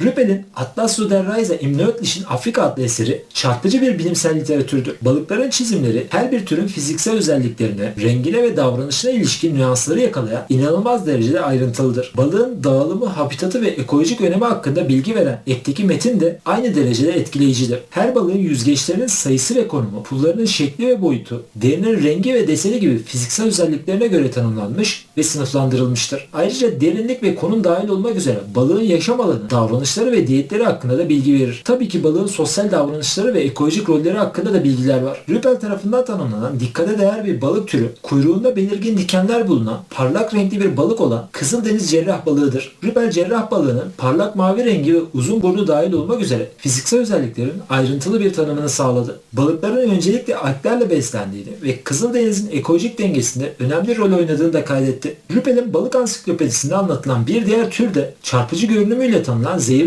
Rüppel'in Atlas zu der Reise im Afrika adlı eseri çarpıcı bir bilimsel literatürdür. Balıkların çizimleri her bir türün fiziksel özelliklerine, rengine ve davranışına ilişkin nüansları yakalayan inanılmaz derecede ayrıntılıdır. Balığın dağılımı, habitatı ve ekolojik önemi hakkında bilgi veren ekteki metin de aynı derecede etkileyicidir. Her balığın yüzgeçlerinin sayısı ve konumu, pullarının şekli ve boyutu, derinin rengi ve deseni gibi fiziksel özelliklerine göre tanımlanmış ve sınıflandırılmıştır. Ayrıca derinlik ve konum dahil olmak üzere balığın yaşam alanı, davranışları ve diyetleri hakkında da bilgi verir. Tabii ki balığın sosyal davranışları ve ekolojik rolleri hakkında da bilgiler var. Rüppel tarafından tanımlanan dikkate değer bir balık türü, kuyruğunda belirgin dikenler bulunan, parlak renkli bir balık olan Kızıldeniz cerrah balığıdır. Rüppel cerrah balığının parlak mavi rengi ve uzun burnu dahil olmak üzere fiziksel özelliklerin ayrıntılı bir tanımını sağladı. Balıkların öncelikle alglerle beslendiğini ve Kızıldeniz'in ekolojik dengesinde önemli rol oynadığını da kaydetti. Rüppel'in balık ansiklopedisinde anlatılan bir diğer tür de çarpıcı görünümüyle tanınan zehirli